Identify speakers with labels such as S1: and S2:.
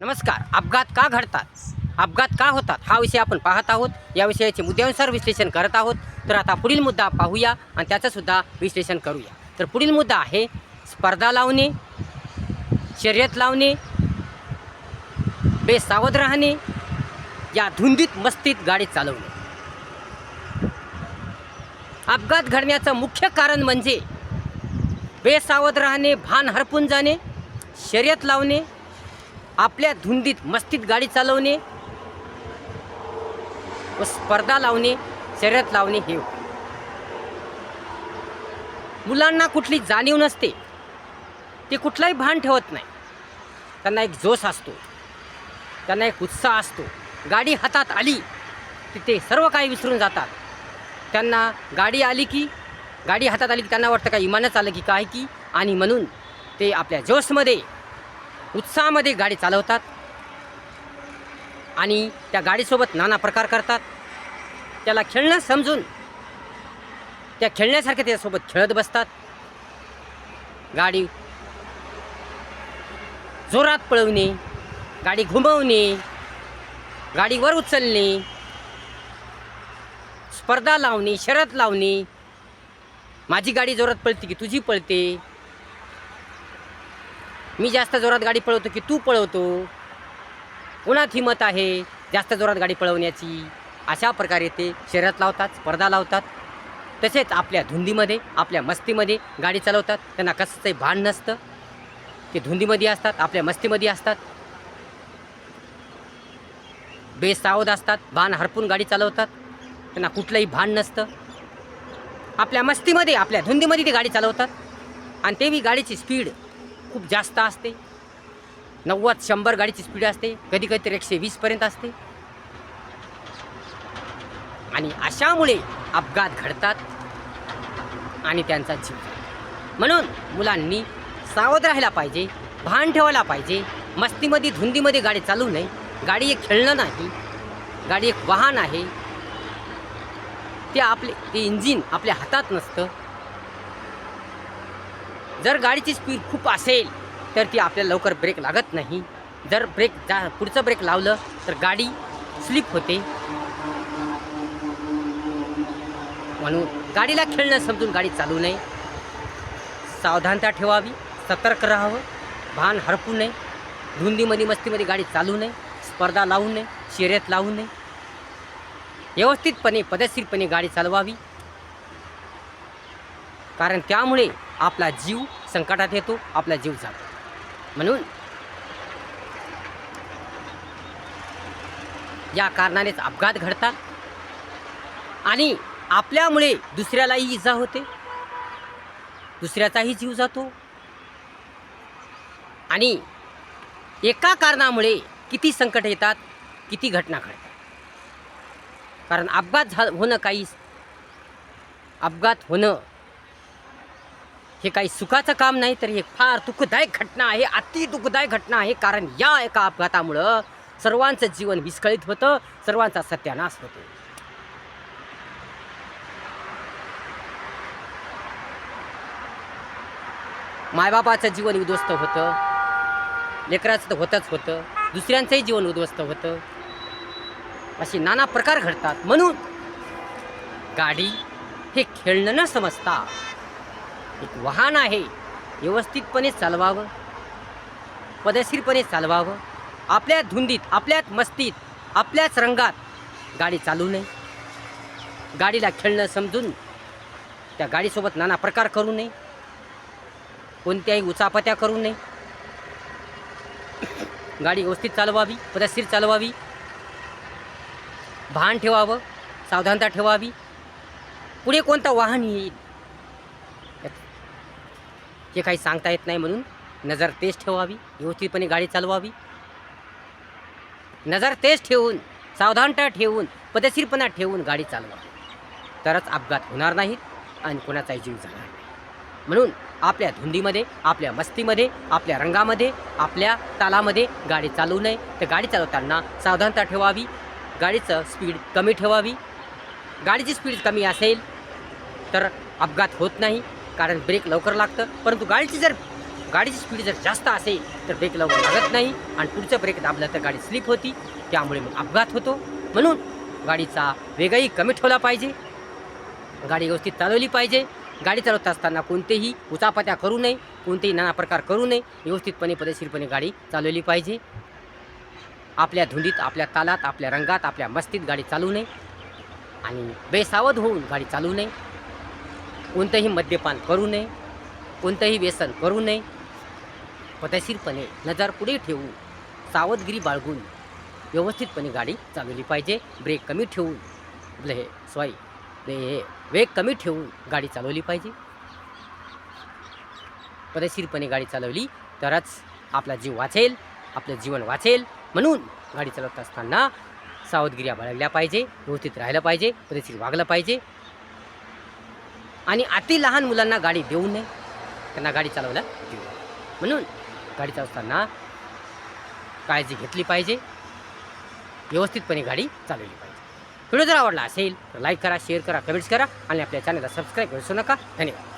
S1: नमस्कार अपघात का घडतात? अपघात का होतात? हा विषय आपण पाहत आहोत. या विषयाचे मुद्द्यानुसार विश्लेषण करत आहोत. तर आता पुढील मुद्दा पाहूया आणि त्याचंसुद्धा विश्लेषण करूया. तर पुढील मुद्दा आहे स्पर्धा लावणे शर्यत लावणे बेसावध राहणे या धुंदीत मस्तीत गाडी चालवणे. अपघात घडण्याचं मुख्य कारण म्हणजे बेसावध राहणे भान हरपून जाणे शर्यत लावणे आपल्या धुंदीत मस्तीत गाडी चालवणे व स्पर्धा लावणे शर्यत लावणे हे मुलांना कुठली जाणीव नसते. ते कुठलाही भान ठेवत नाही. त्यांना एक जोश असतो. त्यांना एक उत्साह असतो. गाडी हातात आली की ते सर्व काही विसरून जातात. त्यांना गाडी आली की गाडी हातात आली की त्यांना वाटतं का इमानच आलं की काय की? आणि म्हणून ते आपल्या जोशमध्ये उत्साहामध्ये गाडी चालवतात आणि त्या गाडीसोबत नाना प्रकार करतात. त्याला खेळणं समजून त्या खेळण्यासारखे त्यासोबत खेळत बसतात. गाडी जोरात पळवणे गाडी घुमवणे गाडीवर उचलणे स्पर्धा लावणे शरद लावणे. माझी गाडी जोरात पळते की तुझी पळते? मी जास्त जोरात गाडी पळवतो की तू पळवतो? कोणात हिमत आहे जास्त जोरात गाडी पळवण्याची. अशा प्रकारे ते शर्यत लावतात स्पर्धा लावतात. तसेच आपल्या धुंदीमध्ये आपल्या मस्तीमध्ये गाडी चालवतात. त्यांना कसंही भान नसतं. ते धुंदीमध्ये असतात आपल्या मस्तीमध्ये असतात. बेसावध असतात भान हरपून गाडी चालवतात. त्यांना कुठलंही भान नसतं. आपल्या मस्तीमध्ये आपल्या धुंदीमध्ये ते गाडी चालवतात. आणि तेही गाडीची स्पीड खूप जास्त असते. नव्वद शंभर गाडीची स्पीड असते. कधी कधी तर एकशे वीसपर्यंत असते. आणि अशामुळे अपघात घडतात आणि त्यांचा जीव म्हणून मुलांनी सावध राहायला पाहिजे भान ठेवायला पाहिजे. मस्तीमध्ये धुंदीमध्ये गाडी चालू नये. गाडी एक खेळणं नाही. गाडी एक वाहन आहे. ते आपले ते इंजिन आपल्या हातात नसतं. जर गाडीची स्पीड खूप असेल तर ती आपल्याला लवकर ब्रेक लागत नाही. जर ब्रेक जा पुढचं ब्रेक लावलं तर गाडी स्लिप होते. म्हणून गाडीला खेळणं समजून गाडी चालू नये. सावधानता ठेवावी सतर्क राहावं भान हरपू नये. धुंदीमध्ये मस्तीमध्ये गाडी चालू नये. स्पर्धा लावू नये शर्यत लावू नये. व्यवस्थितपणे पद्धतशीरपणे गाडी चालवावी. कारण त्यामुळे आपला जीव संकटात येतो आपला जीव जातो. म्हणून या कारणानेच अपघात घडतात आणि आपल्यामुळे दुसऱ्यालाही इजा होते. दुसऱ्याचाही जीव जातो. आणि एका कारणामुळे किती संकट येतात किती घटना घडतात. कारण अपघात झा होणं काही अपघात होणं हे काही सुखाचं काम नाही तर हे फार दुःखदायक घटना आहे अति दुःखदायक घटना आहे. कारण या एका अपघातामुळं सर्वांचं जीवन विस्कळीत होतं सर्वांचा सत्यानाश होतो. मायबापाचं जीवन उद्ध्वस्त होतं. लेकराचं तर होतंच होतं. दुसऱ्यांचंही जीवन उद्ध्वस्त होतं. असे नाना प्रकार घडतात. म्हणून गाडी हे खेळणं न समजता एक वाहन आहे. व्यवस्थितपणे चालवावं. पदशीरपणे चालवावं. आपल्या धुंदीत आपल्याच मस्तीत आपल्याच रंगात गाडी चालू नये. गाडीला खेळणं समजून त्या गाडीसोबत नाना प्रकार करू नये. कोणत्याही उचापत्या करू नये. गाडी व्यवस्थित चालवावी पदशीर चालवावी. भान ठेवावं सावधानता ठेवावी. पुढे कोणतं वाहन येईल? हे काही सांगता येत नाही म्हणून नजर तेज ठेवावी व्यवस्थितपणे गाडी चालवावी. नजर तेज ठेवून सावधानता ठेवून पदशीरपणा ठेवून गाडी चालवावी तरच अपघात होणार नाहीत आणि कोणाचाही जीव जाणार नाही. म्हणून आपल्या धुंदीमध्ये आपल्या मस्तीमध्ये आपल्या रंगामध्ये आपल्या तालामध्ये गाडी चालवू नये. तर गाडी चालवताना सावधानता ठेवावी. गाडीचं स्पीड कमी ठेवावी. गाडीची स्पीड कमी असेल तर अपघात होत नाही. कारण ब्रेक लवकर लागतं. परंतु गाडीची जर गाडीची स्पीड जर जास्त असेल तर ब्रेक लवकर लागत नाही. आणि पुढचं ब्रेक दाबलं तर गाडी स्लिप होती. त्यामुळे मग अपघात होतो. म्हणून गाडीचा वेगही कमी ठेवला पाहिजे. गाडी व्यवस्थित चालवली पाहिजे. गाडी चालवत असताना कोणतेही उचापत्या करू नये. कोणतेही नाना प्रकार करू नये. व्यवस्थितपणे पदेशीरपणे गाडी चालवली पाहिजे. आपल्या धुंदीत आपल्या तालात आपल्या रंगात आपल्या मस्तीत गाडी चालवू नये. आणि बेसावध होऊन गाडी चालवू नये. कोणतंही मद्यपान करू नये कोणतंही व्यसन करू नये. पतशीरपणे नजर पुढे ठेवून सावधगिरी बाळगून व्यवस्थितपणे गाडी चालवली पाहिजे. ब्रेक कमी ठेवून हे सॉरी हे वेग कमी ठेवून गाडी चालवली पाहिजे. पदशीरपणे गाडी चालवली तरच आपला जीव वाचेल आपलं जीवन वाचेल. म्हणून गाडी चालवत असताना सावधगिऱ्या बाळगल्या पाहिजे व्यवस्थित राहिलं पाहिजे पदशीर वागलं पाहिजे. आणि अति लहान मुलांना गाडी देऊ नये. त्यांना गाडी चालवायला देऊ नये. म्हणून गाडी चालवताना काळजी घेतली पाहिजे. व्यवस्थितपणे गाडी चालवली पाहिजे. व्हिडिओ जर आवडला असेल तर लाईक करा शेअर करा कमेंट्स करा आणि आपल्या चॅनलला सबस्क्राईब करू नका. धन्यवाद.